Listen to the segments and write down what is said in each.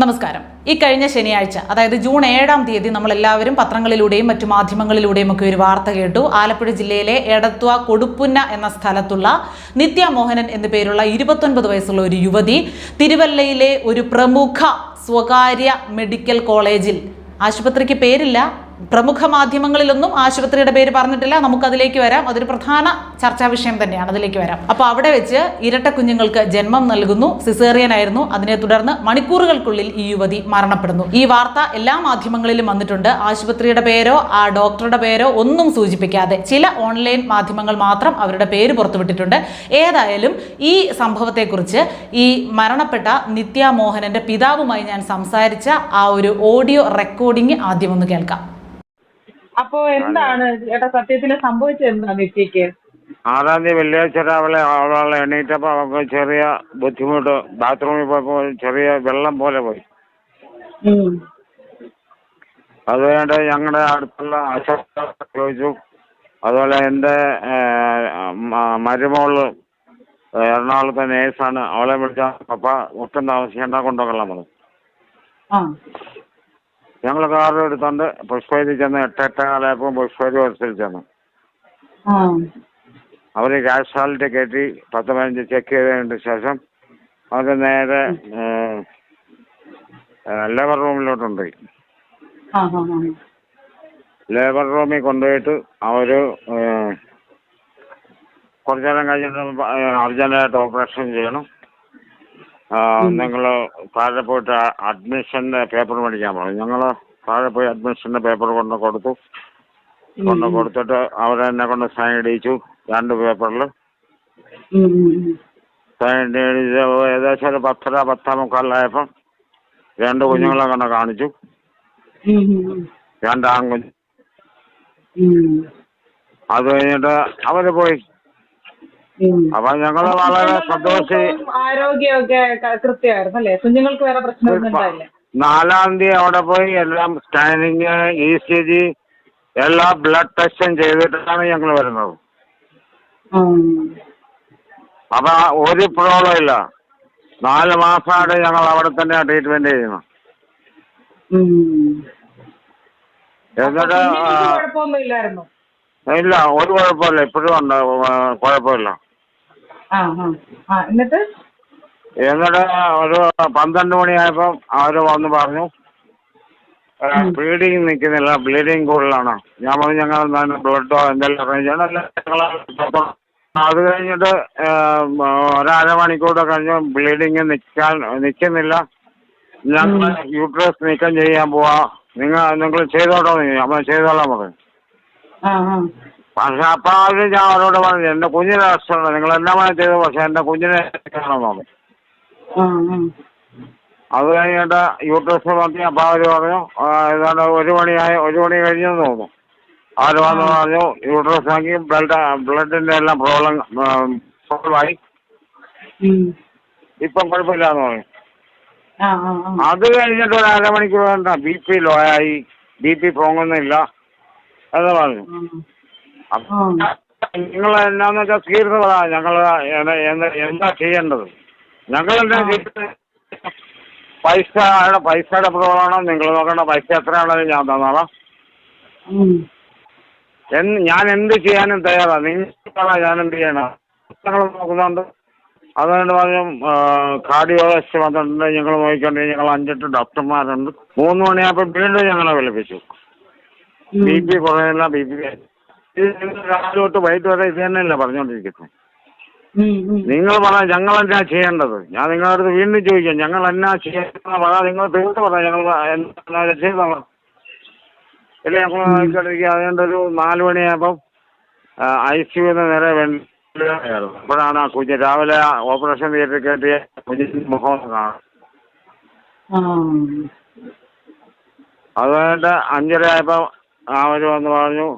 നമസ്കാരം. ഈ കഴിഞ്ഞ ശനിയാഴ്ച അതായത് ജൂൺ ഏഴാം തീയതി നമ്മൾ എല്ലാവരും പത്രങ്ങളിലൂടെയും മറ്റു മാധ്യമങ്ങളിലൂടെയും ഒക്കെ ഒരു വാർത്ത കേട്ടു. ആലപ്പുഴ ജില്ലയിലെ എടത്വ കൊടുപ്പുന്ന എന്ന സ്ഥലത്തുള്ള നിത്യ മോഹനൻ എന്നു പേരുള്ള ഇരുപത്തൊൻപത് വയസ്സുള്ള ഒരു യുവതി തിരുവല്ലയിലെ ഒരു പ്രമുഖ സ്വകാര്യ മെഡിക്കൽ കോളേജിൽ ആശുപത്രിക്ക് പേരില്ല പ്രമുഖ മാധ്യമങ്ങളിലൊന്നും ആശുപത്രിയുടെ പേര് പറഞ്ഞിട്ടില്ല. നമുക്കതിലേക്ക് വരാം. അതൊരു പ്രധാന ചർച്ചാ വിഷയം തന്നെയാണ്. അതിലേക്ക് വരാം. അപ്പോൾ അവിടെ വെച്ച് ഇരട്ട കുഞ്ഞുങ്ങൾക്ക് ജന്മം നൽകുന്നു. സിസേറിയൻ ആയിരുന്നു അതിനെ തുടർന്ന് മണിക്കൂറുകൾക്കുള്ളിൽ ഈ യുവതി മരണപ്പെടുന്നു. ഈ വാർത്ത എല്ലാ മാധ്യമങ്ങളിലും വന്നിട്ടുണ്ട്. ആശുപത്രിയുടെ പേരോ ആ ഡോക്ടറുടെ പേരോ ഒന്നും സൂചിപ്പിക്കാതെ ചില ഓൺലൈൻ മാധ്യമങ്ങൾ മാത്രം അവരുടെ പേര് പുറത്തുവിട്ടിട്ടുണ്ട്. ഏതായാലും ഈ സംഭവത്തെക്കുറിച്ച് ഈ മരണപ്പെട്ട നിത്യ മോഹനന്റെ പിതാവുമായി ഞാൻ സംസാരിച്ച ആ ഒരു ഓഡിയോ റെക്കോർഡിംഗ് ആദ്യം ഒന്ന് കേൾക്കാം. അപ്പോ എന്താണ് ചേട്ടാ സത്യത്തിൽ സംഭവിച്ചത് എന്താ നിത്യക്ക് ആറാം തീയതി വെള്ളിയാഴ്ച രാവിലെ അവളെ എണീറ്റപ്പോൾ അവൾക്ക് ചെറിയ ബുദ്ധിമുട്ട് ബാത്റൂമിൽ പോയപ്പോൾ ചെറിയ വെള്ളം പോലെ പോയി. അത് കഴിഞ്ഞിട്ട് ഞങ്ങളുടെ അടുത്തുള്ള ആശുപത്രി ചോദിച്ചു. അതുപോലെ എന്റെ മരുമോൾ എറണാകുളത്തെ നേഴ്സാണ്. അവളെ വിളിച്ച പപ്പ ഒട്ടും താമസിക്കേണ്ട കൊണ്ടുപോകണം പറഞ്ഞു. ഞങ്ങൾ കാർ എടുത്തോണ്ട് പുഷ്പഗിരി ചെന്ന് എട്ട് പുഷ്പയിൽ പുഷ്പഗിരി ഹോസ്പിറ്റലിൽ ചെന്നു. ആ. അവർ കാഷ്വാലിറ്റി കയറ്റി പത്ത് പതിനഞ്ച് ചെക്ക് ചെയ്തതിന് ശേഷം അവർ നേരെ ലേബർ റൂമിലോട്ടുണ്ട് ലേബർ റൂമിൽ കൊണ്ടുപോയിട്ട് അവർ കുറച്ചു നേരം കഴിഞ്ഞിട്ട് അർജന്റായിട്ട് ഓപ്പറേഷൻ ചെയ്യണം. നിങ്ങൾ താഴെ പോയിട്ട് അഡ്മിഷന്റെ പേപ്പർ മേടിക്കാൻ പറഞ്ഞു. ഞങ്ങൾ താഴെ പോയി അഡ്മിഷന്റെ പേപ്പർ കൊണ്ട് കൊടുത്തു. കൊണ്ട് കൊടുത്തിട്ട് അവരെന്നെ കൊണ്ട് സൈൻ ഇടിയിച്ചു രണ്ട് പേപ്പറിൽ ഉം. സൈൻ ഇടിച്ച് ഏകദേശം ഒരു പത്തര പത്തേ മുക്കാലായപ്പം രണ്ട് കുഞ്ഞുങ്ങളെ കൊണ്ട് കാണിച്ചു. രണ്ട് ആൺകുഞ്ഞ്. അത് കഴിഞ്ഞിട്ട് അവർ പോയി. അപ്പൊ ഞങ്ങൾ വളരെ സന്തോഷി ആരോഗ്യമൊക്കെ കൃത്യമായിരുന്നു അല്ലേ? കുഞ്ഞുങ്ങൾക്ക് വേറെ പ്രശ്നമൊന്നും ഉണ്ടായില്ല. നാലാം തീയതി അവിടെ പോയി എല്ലാം സ്കാനിങ് ഇ സി ജി എല്ലാ ബ്ലഡ് ടെസ്റ്റും ചെയ്തിട്ടാണ് ഞങ്ങൾ വരുന്നത്. അപ്പൊ ഒരു പ്രോബ്ലം ഇല്ല. നാല് മാസമായിട്ട് ഞങ്ങൾ അവിടെ തന്നെ ട്രീറ്റ്മെന്റ് ചെയ്യുന്നു. എന്നിട്ട് ഇല്ല ഒരു കുഴപ്പമില്ല. ഇപ്പോഴും ഉണ്ട്. ആ, കുഴപ്പമില്ല. ആ ആ. ആ എന്നിട്ട്? എന്നിട്ട് ഒരു പന്ത്രണ്ട് മണിയായപ്പം അവർ വന്ന് പറഞ്ഞു ബ്ലീഡിങ് നിൽക്കുന്നില്ല ബ്ലീഡിങ് കൂടുതലാണ്. ഞാൻ പറഞ്ഞു ഞങ്ങൾ എന്താണ് ബ്ലഡോ എന്തെല്ലാം അറേഞ്ച് ചെയ്യണം. അത് കഴിഞ്ഞിട്ട് ഒരര മണിക്കൂർ കഴിഞ്ഞ് ബ്ലീഡിങ് നിൽക്കാൻ നിൽക്കുന്നില്ല. ഞങ്ങൾ യൂട്രസ് നീക്കം ചെയ്യാൻ പോവാ. നിങ്ങൾ നിങ്ങൾ ചെയ്തോട്ടോ നമ്മൾ ചെയ്തോളാം പറഞ്ഞു. പക്ഷെ അപ്പം അവർ ഞാൻ അവരോട് പറഞ്ഞു എന്റെ കുഞ്ഞിനെ നഷ്ടമുണ്ട് നിങ്ങൾ എന്നാ വേണം ചെയ്തു പക്ഷെ എന്റെ കുഞ്ഞിനെ കാണാൻ പറഞ്ഞു അത് കഴിഞ്ഞിട്ട് യൂട്രസ് പറഞ്ഞു അപ്പൊ അവർ പറഞ്ഞു ഏതാണ്ട് ഒരു മണിയായി ഒരു മണി കഴിഞ്ഞെന്ന് തോന്നുന്നു. അവർ വന്ന് പറഞ്ഞു യൂട്രസ് ആക്കി ബ്ലഡ് ബ്ലഡിന്റെ എല്ലാം പ്രോബ്ലം സോൾവായി. ഇപ്പം കുഴപ്പമില്ലാന്ന് പറഞ്ഞു. അത് കഴിഞ്ഞിട്ട് ഒരു അരമണിക്കൂർ വേണ്ട ബി പി ലോ ആയി. ബി പി പൊങ്ങുന്നില്ല എന്ന് പറഞ്ഞു. നിങ്ങൾ എന്നാന്ന് വെച്ചാൽ തീർന്നു പറ ഞങ്ങൾ എന്താ ചെയ്യേണ്ടത്? ഞങ്ങൾ എന്താ ചെയ്യേണ്ടത്? പൈസ അവിടെ പൈസയുടെ പ്രോബ്ലമാണോ നിങ്ങൾ നോക്കണ്ട. പൈസ എത്രയാണെന്ന് ഞാൻ തന്നോളാം. എന്ന് ഞാൻ എന്ത് ചെയ്യാനും തയ്യാറാണ് നിങ്ങൾ ഞാൻ എന്ത് ചെയ്യണം? ഞങ്ങൾ നോക്കുന്നുണ്ട്. അതുകൊണ്ട് പറഞ്ഞു കാർഡിയോളജിസ്റ്റ് വന്നിട്ടുണ്ട്. ഞങ്ങൾ നോക്കിക്കൊണ്ട് ഞങ്ങൾ അഞ്ചെട്ട് ഡോക്ടർമാരുണ്ട്. മൂന്ന് മണിയായപ്പോൾ വീണ്ടും ഞങ്ങളെ വിളിപ്പിച്ചു. ബി പി കുറയില്ല ബി പി രാവിലെ തൊട്ട് വൈകിട്ട് വരെ ഇത് തന്നെയല്ലേ പറഞ്ഞുകൊണ്ടിരിക്കുന്നത് ഉം. നിങ്ങൾ പറ ഞങ്ങൾ എന്നാ ചെയ്യേണ്ടത്? ഞാൻ നിങ്ങളുടെ അടുത്ത് വീണ്ടും ചോദിക്കാം ഞങ്ങൾ എന്നാ ചെയ്യേണ്ടത് പറയാം നിങ്ങൾ തീർത്ത് പറയാം ഞങ്ങൾ എന്നാ ചെയ്തോളാം. ഇല്ല ഞങ്ങൾ നോക്കിക്കൊണ്ടിരിക്കുക അതുകൊണ്ട് ഒരു നാല് മണിയായപ്പം ഐ സി സിയുന്ന് നേരെ വെന്റിലേറ്ററായിരുന്നു അപ്പോഴാണ് ആ കുഞ്ഞ് രാവിലെ ഓപ്പറേഷൻ തിയേറ്ററിൽ കയറ്റിയ കുഞ്ഞിന്റെ മുഖം കാണാം അതുകൊണ്ട് അഞ്ചര ആയപ്പോ അഞ്ചര ആയപ്പോൾ അവർ വന്ന് പറഞ്ഞു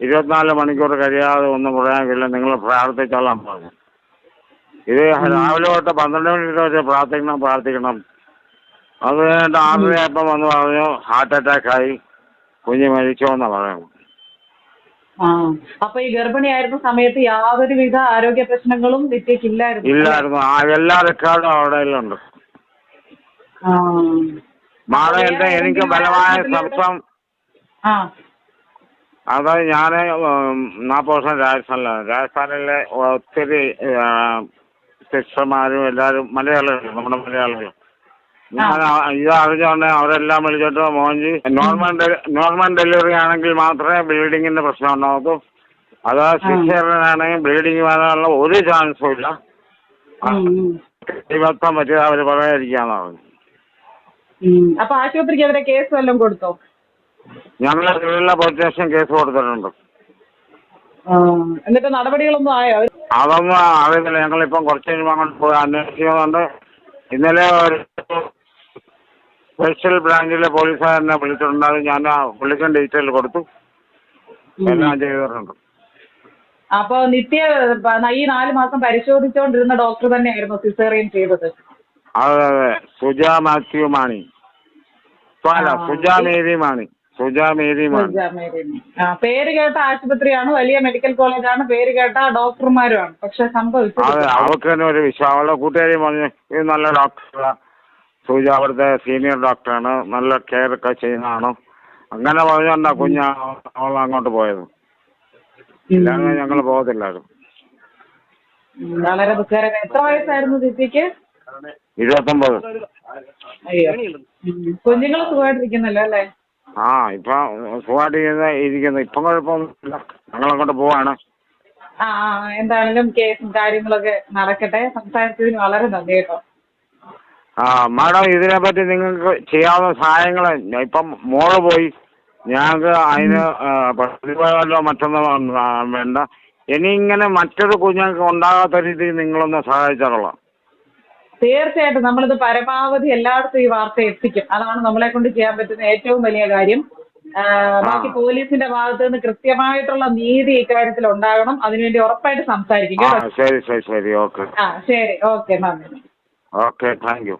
ഇരുപത്തിനാല് മണിക്കൂർ കഴിയാതെ ഒന്നും പറയാനില്ല നിങ്ങൾ പ്രാർത്ഥിച്ചോളാം പറഞ്ഞു. ഇത് രാവിലെ തൊട്ട് പന്ത്രണ്ട് മണിക്ക് വരെ പ്രാർത്ഥിക്കണം പ്രാർത്ഥിക്കണം. അത് കഴിഞ്ഞിട്ട് ആറര അപ്പം വന്ന് പറഞ്ഞു ഹാർട്ട് അറ്റാക്ക് ആയി കുഞ്ഞ് മരിച്ചോന്നാ പറയുന്നത്. ആ അപ്പൊ ഈ ഗർഭിണിയായിരുന്ന സമയത്ത് യാതൊരുവിധ ആരോഗ്യ പ്രശ്നങ്ങളും നിത്യക്ക് ഇല്ലായിരുന്നു. ഇല്ലായിരുന്നു ആ എല്ലാ റെക്കോർഡും അവിടെ ഉണ്ട് മാഡം എന്റെ എനിക്ക് ബലമായ ശബ്ദം ആ. അത് ഞാൻ നാൽപ്പത് വർഷം രാജസ്ഥാനിലാണ്. രാജസ്ഥാനിലെ ഒത്തിരി സിസ്റ്റർമാരും എല്ലാവരും മലയാളികൾ നമ്മുടെ മലയാളികൾ ഞാൻ ഇത് അറിഞ്ഞുകൊണ്ട് അവരെല്ലാം വിളിച്ചിട്ട് മോഞ്ചി നോർമൽ നോർമൽ ഡെലിവറി ആണെങ്കിൽ മാത്രമേ ബ്ലീഡിങ്ങിന്റെ പ്രശ്നം ഉണ്ടാകൂ അത് സിസ്റ്ററിനാണെങ്കിൽ ബ്ലീഡിങ് വരാനുള്ള ഒരു ചാൻസും ഇല്ല. ദൈവത്വം പറ്റിയത് അവർ പറയാതിരിക്കാന്ന് പറഞ്ഞു. അപ്പൊ ആശുപത്രിക്ക് അവരെ കേസ് വല്ലതും കൊടുത്തോ? ഞങ്ങൾ തിരുവല്ല പോലീസ് സ്റ്റേഷൻ കേസ് കൊടുത്തിട്ടുണ്ട്. ആ, എന്നിട്ട് നടപടികളൊന്നും ആയോ? അതൊന്നും അറിയുന്നില്ല. ഞങ്ങളിപ്പം കുറച്ച് കഴിയുമ്പോൾ അങ്ങോട്ട് പോയി അന്വേഷിക്കുന്നുണ്ട്. ഇന്നലെ ഒരു സ്പെഷ്യൽ ബ്രാഞ്ചിലെ പോലീസുകാരനെ വിളിച്ചിട്ടുണ്ടായിരുന്നു ഞാൻ ആ വിളിക്കാൻ ഡീറ്റെയിൽ കൊടുത്തു. എല്ലാം ചെയ്തിട്ടുണ്ട്. അപ്പൊ നിത്യ പ- ഈ നാല് മാസം പരിശോധിച്ചുകൊണ്ടിരുന്ന ഡോക്ടർ തന്നെയായിരുന്നു സിസേറിയൻ ചെയ്തത്. അതെ അതെ. സുജ മാത്യു മാണി. അല്ല ആ. സുജ മേരി മാണി സുജ മേരി മാണി. ആ പേര് കേട്ട ആശുപത്രിയാണ് വലിയ മെഡിക്കൽ കോളേജാണ് പേര് കേട്ട ഡോക്ടർമാരുമാണ്. പക്ഷെ സംഭവിച്ചത് അവൾക്ക് തന്നെ ഒരു വിശ്വാസം. അവളുടെ കൂട്ടുകാരി പറഞ്ഞു ഇത് നല്ല ഡോക്ടറാ സൂജ അവിടുത്തെ സീനിയർ ഡോക്ടറാണ് നല്ല കെയർ ഒക്കെ ചെയ്യുന്നതാണ്? അങ്ങനെ പറഞ്ഞോണ്ടാ കുഞ്ഞാ അവൾ അങ്ങോട്ട് പോയത്. ഇല്ലാതെ ഞങ്ങൾ പോകത്തില്ലായിരുന്നു. വളരെ ദുഃഖകരം എത്ര വയസ്സായിരുന്നു ദിത്യക്ക് ഇരുപത്തൊമ്പത്. അയ്യോ. കുഞ്ഞുങ്ങൾ സുഖമായിട്ടിരിക്കുന്നല്ലോ അല്ലേ? ആ ഇപ്പൊ സുഖമായിട്ട് ഇരിക്കുന്ന- ഇരിക്കുന്നു ഇപ്പം കുഴപ്പമൊന്നുമില്ല ഞങ്ങളങ്ങോട്ട് പോവാണ്. ആ ആ, എന്താണെങ്കിലും കേസും കാര്യങ്ങളൊക്കെ നടക്കട്ടെ. സംസാരിച്ചതിന് വളരെ നന്ദി കേട്ടോ. ആ മാഡം ഇതിനെപ്പറ്റി നിങ്ങൾക്ക് ചെയ്യാവുന്ന സഹായങ്ങൾ ഇപ്പം മോൾ പോയി. ഞങ്ങൾക്ക് അതിന് പ്രതിഫലമല്ലോ മറ്റൊന്നും വേണ്ട. ഇനി ഇങ്ങനെ മറ്റൊരു കുഞ്ഞുങ്ങൾക്ക് ഉണ്ടാകാത്ത രീതിയിൽ നിങ്ങളൊന്ന് സഹായിച്ചാൽ തീർച്ചയായിട്ടും നമ്മളിത് പരമാവധി എല്ലായിടത്തും ഈ വാർത്ത എത്തിക്കും. അതാണ് നമ്മളെ കൊണ്ട് ചെയ്യാൻ പറ്റുന്ന ഏറ്റവും വലിയ കാര്യം. ബാക്കി പോലീസിന്റെ ഭാഗത്ത് നിന്ന് കൃത്യമായിട്ടുള്ള നീതി ഇക്കാര്യത്തിൽ ഉണ്ടാകണം. അതിനുവേണ്ടി ഉറപ്പായിട്ട് സംസാരിക്കും. കേട്ടോ? ശരി ശരി ശരി. ഓക്കെ. ആ ശരി. ഓക്കെ നന്ദി. Okay thank you.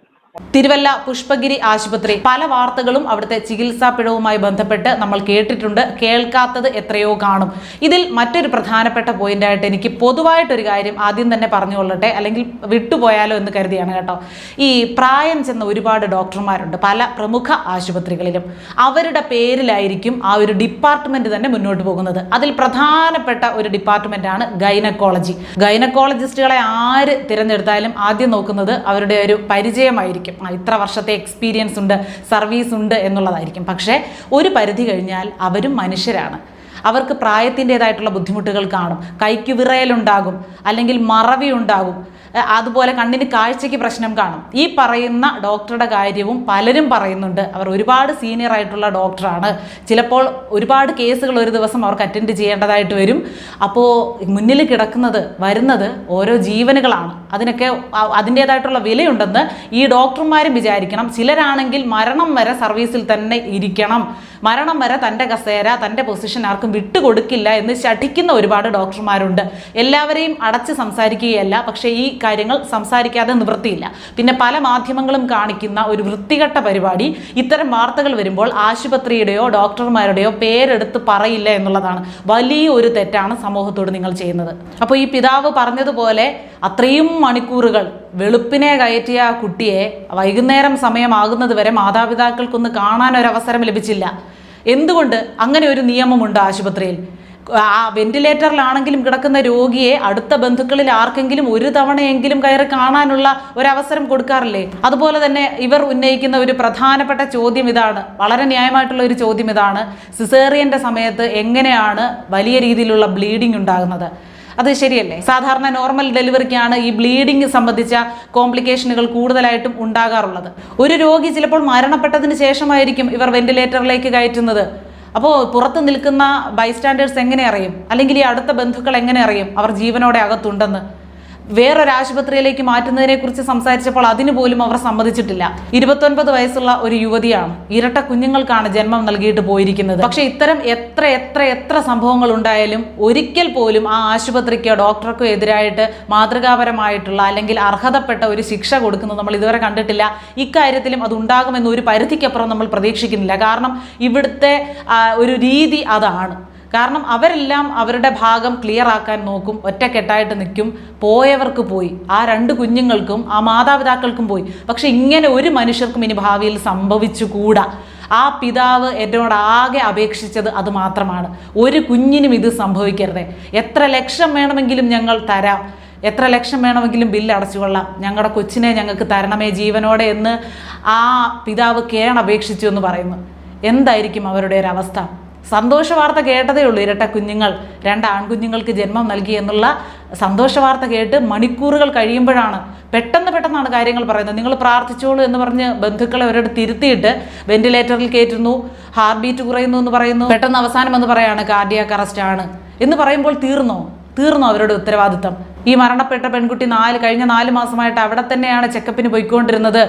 Thiruvalla Pushpagiri ആശുപത്രി. പല വാർത്തകളും അവിടുത്തെ ചികിത്സാ പിഴവുമായി ബന്ധപ്പെട്ട് നമ്മൾ കേട്ടിട്ടുണ്ട്. കേൾക്കാത്തത് എത്രയോ കാണും. ഇതിൽ മറ്റൊരു പ്രധാനപ്പെട്ട പോയിന്റായിട്ട് എനിക്ക് പൊതുവായിട്ടൊരു കാര്യം ആദ്യം തന്നെ പറഞ്ഞുകൊള്ളട്ടെ. അല്ലെങ്കിൽ വിട്ടുപോയാലോ എന്ന് കരുതിയാണ് കേട്ടോ. ഈ പ്രായം ചെന്ന ഒരുപാട് ഡോക്ടർമാരുണ്ട്. പല പ്രമുഖ ആശുപത്രികളിലും. അവരുടെ പേരിലായിരിക്കും ആ ഒരു ഡിപ്പാർട്ട്മെന്റ് തന്നെ മുന്നോട്ട് പോകുന്നത്. അതിൽ പ്രധാനപ്പെട്ട ഒരു ഡിപ്പാർട്ട്മെന്റാണ് ഗൈനക്കോളജി. ഗൈനക്കോളജിസ്റ്റുകളെ ആര് തിരഞ്ഞെടുത്താലും ആദ്യം നോക്കുന്നത് അവരുടെ ഒരു പരിചയമായിരിക്കും. ആ, ഇത്ര വർഷത്തെ എക്സ്പീരിയൻസ് ഉണ്ട് സർവീസ് ഉണ്ട് എന്നുള്ളതായിരിക്കും. പക്ഷേ ഒരു പരിധി കഴിഞ്ഞാൽ അവരും മനുഷ്യരാണ്. അവർക്ക് പ്രായത്തിന്റെതായിട്ടുള്ള ബുദ്ധിമുട്ടുകൾ കാണും. കൈക്ക് വിറയലുണ്ടാകും. അല്ലെങ്കിൽ മറവി ഉണ്ടാകും അതുപോലെ കണ്ണിന് കാഴ്ചയ്ക്ക് പ്രശ്നം കാണും. ഈ പറയുന്ന ഡോക്ടറുടെ കാര്യവും പലരും പറയുന്നുണ്ട്. അവർ ഒരുപാട് സീനിയർ ആയിട്ടുള്ള ഡോക്ടറാണ്. ചിലപ്പോൾ ഒരുപാട് കേസുകൾ ഒരു ദിവസം അവർക്ക് അറ്റൻഡ് ചെയ്യേണ്ടതായിട്ട് വരും. അപ്പോൾ മുന്നിൽ കിടക്കുന്നത് വരുന്നത് ഓരോ ജീവനുകളാണ്. അതിനൊക്കെ അതിന്റെതായിട്ടുള്ള വിലയുണ്ടെന്ന് ഈ ഡോക്ടർമാരും വിചാരിക്കണം. ചിലരാണെങ്കിൽ മരണം വരെ സർവീസിൽ തന്നെ ഇരിക്കണം. മരണം വരെ തന്റെ കസേര തന്റെ പൊസിഷൻ ആർക്കും വിട്ടുകൊടുക്കില്ല എന്ന് ശഠിക്കുന്ന ഒരുപാട് ഡോക്ടർമാരുണ്ട്. എല്ലാവരെയും അടച്ച് സംസാരിക്കുകയല്ല പക്ഷേ ഈ കാര്യങ്ങൾ സംസാരിക്കാതെ നിവൃത്തിയില്ല. പിന്നെ പല മാധ്യമങ്ങളും കാണിക്കുന്ന ഒരു വൃത്തികെട്ട പരിപാടി ഇത്തരം വാർത്തകൾ വരുമ്പോൾ ആശുപത്രിയുടെയോ ഡോക്ടർമാരുടെയോ പേരെടുത്ത് പറയില്ല എന്നുള്ളതാണ്. വലിയൊരു തെറ്റാണ് സമൂഹത്തോട് നിങ്ങൾ ചെയ്യുന്നത്. അപ്പോൾ ഈ പിതാവ് പറഞ്ഞതുപോലെ അത്രയും മണിക്കൂറുകൾ വെളുപ്പിനെ കയറ്റിയ കുട്ടിയെ വൈകുന്നേരം സമയമാകുന്നത് വരെ മാതാപിതാക്കൾക്കൊന്ന് കാണാൻ ഒരു അവസരം ലഭിച്ചില്ല. എന്തുകൊണ്ട് അങ്ങനെ ഒരു നിയമമുണ്ട് ആശുപത്രിയിൽ? ആ വെന്റിലേറ്ററിലാണെങ്കിലും കിടക്കുന്ന രോഗിയെ അടുത്ത ബന്ധുക്കളിൽ ആർക്കെങ്കിലും ഒരു തവണയെങ്കിലും കയറി കാണാനുള്ള ഒരവസരം കൊടുക്കാറില്ലേ? അതുപോലെ തന്നെ ഇവർ ഉന്നയിക്കുന്ന ഒരു പ്രധാനപ്പെട്ട ചോദ്യം ഇതാണ്. വളരെ ന്യായമായിട്ടുള്ള ഒരു ചോദ്യം ഇതാണ്. സിസേറിയന്റെ സമയത്ത് എങ്ങനെയാണ് വലിയ രീതിയിലുള്ള ബ്ലീഡിംഗ് ഉണ്ടാകുന്നത്? അത് ശരിയല്ലേ? സാധാരണ നോർമൽ ഡെലിവറിക്കാണ് ഈ ബ്ലീഡിംഗ് സംബന്ധിച്ച കോംപ്ലിക്കേഷനുകൾ കൂടുതലായിട്ടും ഉണ്ടാകാറുള്ളത്. ഒരു രോഗി ചിലപ്പോൾ മരണപ്പെട്ടതിന് ശേഷമായിരിക്കും ഇവർ വെന്റിലേറ്ററിലേക്ക് കയറ്റുന്നത്. അപ്പോൾ പുറത്ത് നിൽക്കുന്ന ബൈസ്റ്റാൻഡേഴ്സ് എങ്ങനെ അറിയും? അല്ലെങ്കിൽ ഈ അടുത്ത ബന്ധുക്കൾ എങ്ങനെ അറിയും? അവർ ജീവനോടെ അകത്തുണ്ടെന്ന്. വേറൊരു ആശുപത്രിയിലേക്ക് മാറ്റുന്നതിനെ കുറിച്ച് സംസാരിച്ചപ്പോൾ അതിനു പോലും അവർ സമ്മതിച്ചിട്ടില്ല. ഇരുപത്തൊൻപത് വയസ്സുള്ള ഒരു യുവതിയാണ് ഇരട്ട കുഞ്ഞുങ്ങൾക്കാണ് ജന്മം നൽകിയിട്ട് പോയിരിക്കുന്നത്. പക്ഷെ ഇത്തരം എത്ര എത്ര എത്ര സംഭവങ്ങൾ ഉണ്ടായാലും ഒരിക്കൽ പോലും ആ ആശുപത്രിക്കോ ഡോക്ടർക്കോ എതിരായിട്ട് മാതൃകാപരമായിട്ടുള്ള അല്ലെങ്കിൽ അർഹതപ്പെട്ട ഒരു ശിക്ഷ കൊടുക്കുന്നത് നമ്മൾ ഇതുവരെ കണ്ടിട്ടില്ല. ഇക്കാര്യത്തിലും അത് ഉണ്ടാകുമെന്ന് ഒരു പരിധിക്കപ്പുറം നമ്മൾ പ്രതീക്ഷിക്കുന്നില്ല. കാരണം ഇവിടുത്തെ ഒരു രീതി അതാണ്. കാരണം അവരെല്ലാം അവരുടെ ഭാഗം ക്ലിയർ ആക്കാൻ നോക്കും ഒറ്റക്കെട്ടായിട്ട് നിൽക്കും പോയവർക്ക് പോയി ആ രണ്ട് കുഞ്ഞുങ്ങൾക്കും ആ മാതാപിതാക്കൾക്കും പോയി. പക്ഷെ ഇങ്ങനെ ഒരു മനുഷ്യർക്കും ഇനി ഭാവിയിൽ സംഭവിച്ചുകൂടാ. ആ പിതാവ് എന്നോട് ആകെ അപേക്ഷിച്ചത് അത് മാത്രമാണ്. ഒരു കുഞ്ഞിനും ഇത് സംഭവിക്കരുത്. എത്ര ലക്ഷം വേണമെങ്കിലും ഞങ്ങൾ തരാം. എത്ര ലക്ഷം വേണമെങ്കിലും ബില്ല് അടച്ചുകൊള്ളാം. ഞങ്ങളുടെ കൊച്ചിനെ ഞങ്ങൾക്ക് തരണമേ ജീവനോടെ എന്ന് ആ പിതാവ് കേണപേക്ഷിച്ചു എന്ന് പറയുന്നു. എന്തായിരിക്കും അവരുടെ ഒരവസ്ഥ സന്തോഷ വാർത്ത കേട്ടതേ ഉള്ളൂ ഇരട്ട കുഞ്ഞുങ്ങൾ. രണ്ട് ആൺകുഞ്ഞുങ്ങൾക്ക് ജന്മം നൽകി എന്നുള്ള സന്തോഷ വാർത്ത കേട്ട് മണിക്കൂറുകൾ കഴിയുമ്പോഴാണ് പെട്ടെന്ന് പെട്ടെന്നാണ് കാര്യങ്ങൾ പറയുന്നത്. നിങ്ങൾ പ്രാർത്ഥിച്ചോളൂ എന്ന് പറഞ്ഞ് ബന്ധുക്കളെ അവരോട് തിരുത്തിയിട്ട് വെന്റിലേറ്ററിൽ കയറ്റുന്നു. ഹാർട്ട് ബീറ്റ് കുറയുന്നു എന്ന് പറയുന്നു. പെട്ടെന്ന് അവസാനം എന്ന് പറയാണ് കാർഡിയാക്ക് അറസ്റ്റ് ആണ്. എന്ന് പറയുമ്പോൾ തീർന്നോ? തീർന്നോ അവരുടെ ഉത്തരവാദിത്തം? ഈ മരണപ്പെട്ട പെൺകുട്ടി നാല് കഴിഞ്ഞ നാല് മാസമായിട്ട് അവിടെ തന്നെയാണ് ചെക്കപ്പിന് പോയിക്കൊണ്ടിരുന്നത്.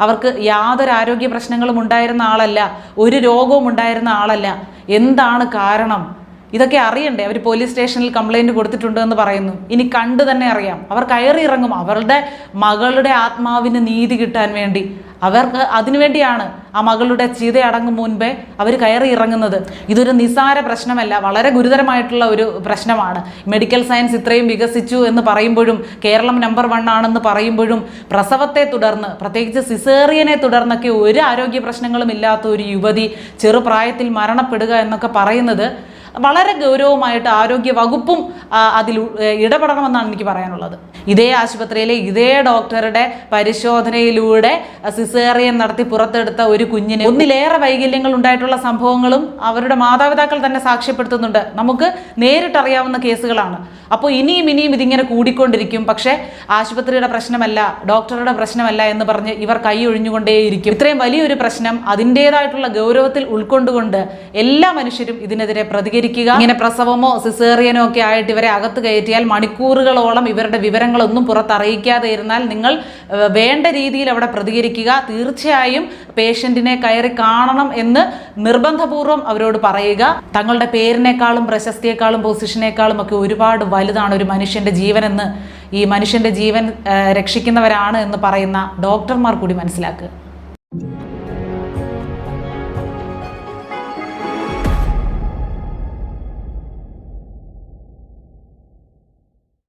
അവർക്ക് യാതൊരു ആരോഗ്യ പ്രശ്നങ്ങളും ഉണ്ടായിരുന്ന ആളല്ല. ഒരു രോഗവും ഉണ്ടായിരുന്ന ആളല്ല. എന്താണ് കാരണം? ഇതൊക്കെ അറിയണ്ടേ? അവർ പോലീസ് സ്റ്റേഷനിൽ കംപ്ലൈന്റ് കൊടുത്തിട്ടുണ്ട് എന്ന് പറയുന്നു. ഇനി കണ്ടു തന്നെ അറിയാം. അവർ കയറി ഇറങ്ങും. അവരുടെ മകളുടെ ആത്മാവിന് നീതി കിട്ടാൻ വേണ്ടി. അവർക്ക് അതിനുവേണ്ടിയാണ് ആ മകളുടെ ചീത അടങ്ങും മുൻപേ അവർ കയറി ഇറങ്ങുന്നത്. ഇതൊരു നിസാര പ്രശ്നമല്ല വളരെ ഗുരുതരമായിട്ടുള്ള ഒരു പ്രശ്നമാണ്. മെഡിക്കൽ സയൻസ് ഇത്രയും വികസിച്ചു എന്ന് പറയുമ്പോഴും കേരളം നമ്പർ വൺ ആണെന്ന് പറയുമ്പോഴും പ്രസവത്തെ തുടർന്ന് പ്രത്യേകിച്ച് സിസേറിയനെ തുടർന്നൊക്കെ ഒരു ആരോഗ്യ പ്രശ്നങ്ങളും ഇല്ലാത്ത ഒരു യുവതി ചെറുപ്രായത്തിൽ മരണപ്പെടുക എന്നൊക്കെ പറയുന്നത് വളരെ ഗൗരവമായിട്ട് ആരോഗ്യ വകുപ്പും അതിൽ ഇടപെടണമെന്നാണ് എനിക്ക് പറയാനുള്ളത്. ഇതേ ആശുപത്രിയിലെ ഇതേ ഡോക്ടറുടെ പരിശോധനയിലൂടെ സിസേറിയൻ നടത്തി പുറത്തെടുത്ത ഒരു കുഞ്ഞിന് ഒന്നിലേറെ വൈകല്യങ്ങൾ ഉണ്ടായിട്ടുള്ള സംഭവങ്ങളും അവരുടെ മാതാപിതാക്കൾ തന്നെ സാക്ഷ്യപ്പെടുത്തുന്നുണ്ട്. നമുക്ക് നേരിട്ടറിയാവുന്ന കേസുകളാണ്. അപ്പോൾ ഇനിയും ഇനിയും ഇതിങ്ങനെ കൂടിക്കൊണ്ടിരിക്കും. പക്ഷേ ആശുപത്രിയുടെ പ്രശ്നമല്ല ഡോക്ടറുടെ പ്രശ്നമല്ല എന്ന് പറഞ്ഞ് ഇവർ കൈ ഒഴിഞ്ഞുകൊണ്ടേയിരിക്കും. ഇത്രയും വലിയൊരു പ്രശ്നം അതിന്റെതായിട്ടുള്ള ഗൗരവത്തിൽ ഉൾക്കൊണ്ടുകൊണ്ട് എല്ലാ മനുഷ്യരും ഇതിനെതിരെ പ്രതികരിക്കുക ഇങ്ങനെ പ്രസവമോ സിസേറിയനോ ഒക്കെ ആയിട്ട് ഇവരെ അകത്ത് കയറ്റിയാൽ മണിക്കൂറുകളോളം ഇവരുടെ വിവരങ്ങളൊന്നും പുറത്തറിയിക്കാതെ ഇരുന്നാൽ നിങ്ങൾ വേണ്ട രീതിയിൽ അവിടെ പ്രതികരിക്കുക. തീർച്ചയായും പേഷ്യന്റിനെ കയറി കാണണം എന്ന് നിർബന്ധപൂർവം അവരോട് പറയുക. തങ്ങളുടെ പേരിനേക്കാളും പ്രശസ്തിയേക്കാളും പൊസിഷനേക്കാളും ഒക്കെ ഒരുപാട് വലുതാണ് ഒരു മനുഷ്യന്റെ ജീവനെന്ന് ഈ മനുഷ്യന്റെ ജീവൻ രക്ഷിക്കുന്നവരാണ് എന്ന് പറയുന്ന ഡോക്ടർമാർ കൂടി മനസ്സിലാക്കുക.